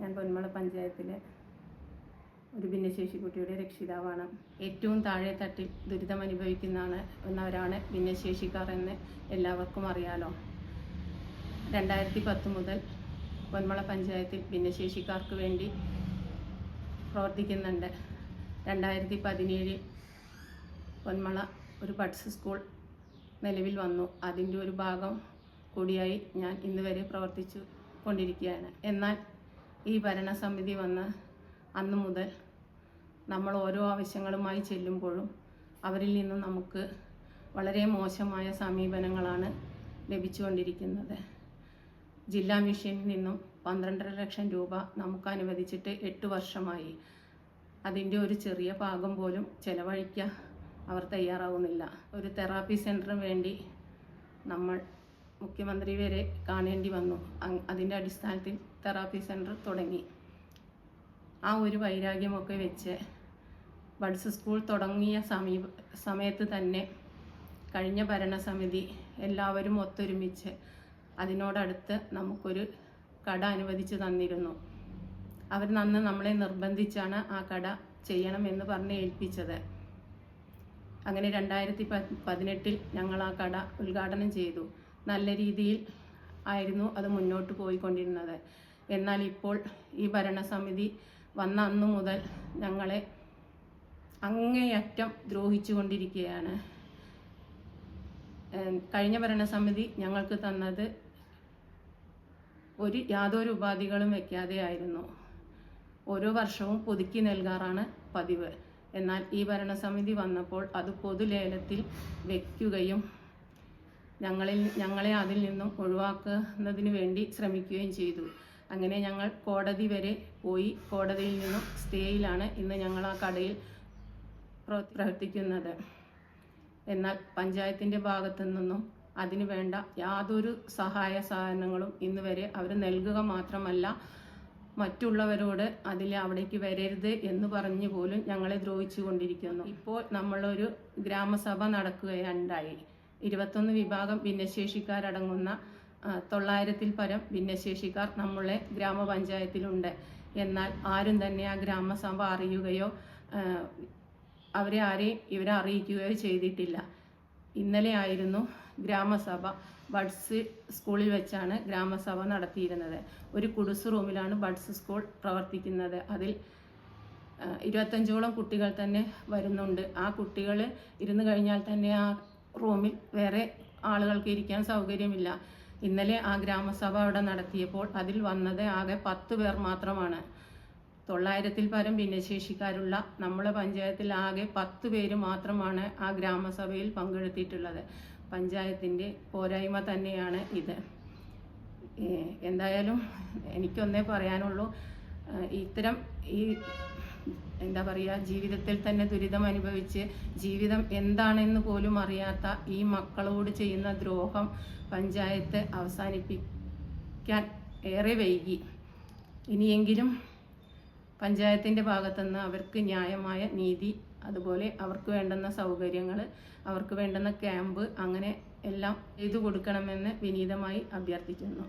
ഞാൻ പൊന്മള പഞ്ചായത്തിലെ ഒരു ഭിന്നശേഷി കുട്ടിയുടെ രക്ഷിതാവാണ്. ഏറ്റവും താഴെ തട്ടിൽ ദുരിതം അനുഭവിക്കുന്നതാണ് എന്നവരാണ് ഭിന്നശേഷിക്കാർ എന്ന് എല്ലാവർക്കും അറിയാലോ. രണ്ടായിരത്തി പത്ത് മുതൽ പൊന്മള പഞ്ചായത്തിൽ ഭിന്നശേഷിക്കാർക്ക് വേണ്ടി പ്രവർത്തിക്കുന്നുണ്ട്. രണ്ടായിരത്തി പതിനേഴിൽ പൊന്മള ഒരു പഠിച്ച സ്കൂൾ നിലവിൽ വന്നു. അതിന്റെ ഒരു ഭാഗം കൂടിയായി ഞാൻ ഇന്ന് വരെ പ്രവർത്തിച്ചു കൊണ്ടിരിക്കുകയാണ്. എന്നാൽ ഈ ഭരണസമിതി വന്ന് അന്ന് മുതൽ നമ്മൾ ഓരോ ആവശ്യങ്ങളുമായി ചെല്ലുമ്പോഴും അവരിൽ നിന്ന് നമുക്ക് വളരെ മോശമായ സമീപനങ്ങളാണ് ലഭിച്ചുകൊണ്ടിരിക്കുന്നത്. ജില്ലാ മിഷനിൽ നിന്നും പന്ത്രണ്ടര ലക്ഷം രൂപ നമുക്ക് അനുവദിച്ചിട്ട് എട്ട് വർഷമായി. അതിന്റെ ഒരു ചെറിയ ഭാഗം പോലും ചെലവഴിക്കാൻ അവർ തയ്യാറാവുന്നില്ല. ഒരു തെറാപ്പി സെന്ററിന് വേണ്ടി നമ്മൾ മുഖ്യമന്ത്രി വരെ കാണേണ്ടി വന്നു. അതിന്റെ അടിസ്ഥാനത്തിൽ തെറാപ്പി സെന്റർ തുടങ്ങി. ആ ഒരു വൈരാഗ്യമൊക്കെ വെച്ച് ബഡ്സ് സ്കൂൾ തുടങ്ങിയ സമീപ സമയത്ത് തന്നെ കഴിഞ്ഞ ഭരണസമിതി എല്ലാവരും ഒത്തൊരുമിച്ച് അതിനോടടുത്ത് നമുക്കൊരു കട അനുവദിച്ചു തന്നിരുന്നു. അവർ നന്ന് നമ്മളെ നിർബന്ധിച്ചാണ് ആ കട ചെയ്യണമെന്ന് പറഞ്ഞ് ഏൽപ്പിച്ചത്. അങ്ങനെ രണ്ടായിരത്തി പതിനെട്ടിൽ ഞങ്ങൾ ആ കട ഉദ്ഘാടനം ചെയ്തു. നല്ല രീതിയിൽ ആയിരുന്നു അത് മുന്നോട്ട് പോയിക്കൊണ്ടിരുന്നത്. എന്നാൽ ഇപ്പോൾ ഈ ഭരണസമിതി വന്ന അന്നു മുതൽ ഞങ്ങളെ അങ്ങേയറ്റം ദ്രോഹിച്ചു കൊണ്ടിരിക്കുകയാണ് കഴിഞ്ഞ ഭരണസമിതി ഞങ്ങൾക്ക് തന്നത് ഒരു യാതൊരു ഉപാധികളും വെക്കാതെ ആയിരുന്നു ഓരോ വർഷവും പുതുക്കി നൽകാറാണ് പതിവ്. എന്നാൽ ഈ ഭരണസമിതി വന്നപ്പോൾ അത് പൊതുലേലത്തിൽ വെക്കുകയും ഞങ്ങളിൽ ഞങ്ങളെ അതിൽ നിന്നും ഒഴിവാക്കുന്നതിന് വേണ്ടി ശ്രമിക്കുകയും ചെയ്തു. അങ്ങനെ ഞങ്ങൾ കോടതി വരെ പോയി. കോടതിയിൽ നിന്നും സ്റ്റേയിലാണ് ഇന്ന് ഞങ്ങൾ ആ കടയിൽ പ്രവർത്തിക്കുന്നത്. എന്നാൽ പഞ്ചായത്തിന്റെ ഭാഗത്തു നിന്നും അതിനു വേണ്ട യാതൊരു സഹായ സഹകരണങ്ങളും ഇന്ന് വരെ അവർ നൽകുക മാത്രമല്ല മറ്റുള്ളവരോട് അതിൽ അവിടേക്ക് വരരുത് എന്ന് പറഞ്ഞു പോലും ഞങ്ങളെ ദ്രോഹിച്ചു കൊണ്ടിരിക്കുന്നു ഇപ്പോൾ നമ്മളൊരു ഗ്രാമസഭ നടക്കുകയുണ്ടായി. ഇരുപത്തൊന്ന് വിഭാഗം ഭിന്നശേഷിക്കാരടങ്ങുന്ന തൊള്ളായിരത്തിൽ പരം ഭിന്നശേഷിക്കാർ നമ്മളെ ഗ്രാമപഞ്ചായത്തിലുണ്ട്. എന്നാൽ ആരും തന്നെ ആ ഗ്രാമസഭ അറിയുകയോ അവരെ ആരെയും ഇവരെ അറിയിക്കുകയോ ചെയ്തിട്ടില്ല. ഇന്നലെ ആയിരുന്നു ഗ്രാമസഭ ബഡ്സ് സ്കൂളിൽ വെച്ചാണ് ഗ്രാമസഭ നടത്തിയിരുന്നത്. ഒരു കുടുസ് റൂമിലാണ് ബഡ്സ് സ്കൂൾ പ്രവർത്തിക്കുന്നത്. അതിൽ ഇരുപത്തഞ്ചോളം കുട്ടികൾ തന്നെ വരുന്നുണ്ട്. ആ കുട്ടികൾ ഇരുന്ന് കഴിഞ്ഞാൽ തന്നെ ആ റൂമിൽ വേറെ ആളുകൾക്ക് ഇരിക്കാൻ സൗകര്യമില്ല. ഇന്നലെ ആ ഗ്രാമസഭ അവിടെ നടത്തിയപ്പോൾ അതിൽ വന്നത് ആകെ പത്ത് പേർ മാത്രമാണ്. തൊള്ളായിരത്തിൽ പരം ഭിന്നശേഷിക്കാരുള്ള നമ്മുടെ പഞ്ചായത്തിൽ ആകെ പത്ത് പേര് മാത്രമാണ് ആ ഗ്രാമസഭയിൽ പങ്കെടുത്തിട്ടുള്ളത്. പഞ്ചായത്തിന്റെ പോരായ്മ തന്നെയാണ് ഇത്. എന്തായാലും എനിക്കൊന്നേ പറയാനുള്ളൂ. ഇത്തരം ഈ എന്താ പറയുക ജീവിതത്തിൽ തന്നെ ദുരിതം അനുഭവിച്ച് ജീവിതം എന്താണെന്ന് പോലും അറിയാത്ത ഈ മക്കളോട് ചെയ്യുന്ന ദ്രോഹം പഞ്ചായത്ത് അവസാനിപ്പിക്കാൻ ഏറെ വൈകി. ഇനിയെങ്കിലും പഞ്ചായത്തിന്റെ ഭാഗത്തുനിന്ന് അവർക്ക് ന്യായമായ നീതി അതുപോലെ അവർക്ക് വേണ്ടുന്ന സൗകര്യങ്ങൾ അവർക്ക് വേണ്ടുന്ന ക്യാമ്പ് അങ്ങനെ എല്ലാം ചെയ്തു കൊടുക്കണമെന്ന് വിനീതമായി അഭ്യർത്ഥിക്കുന്നു.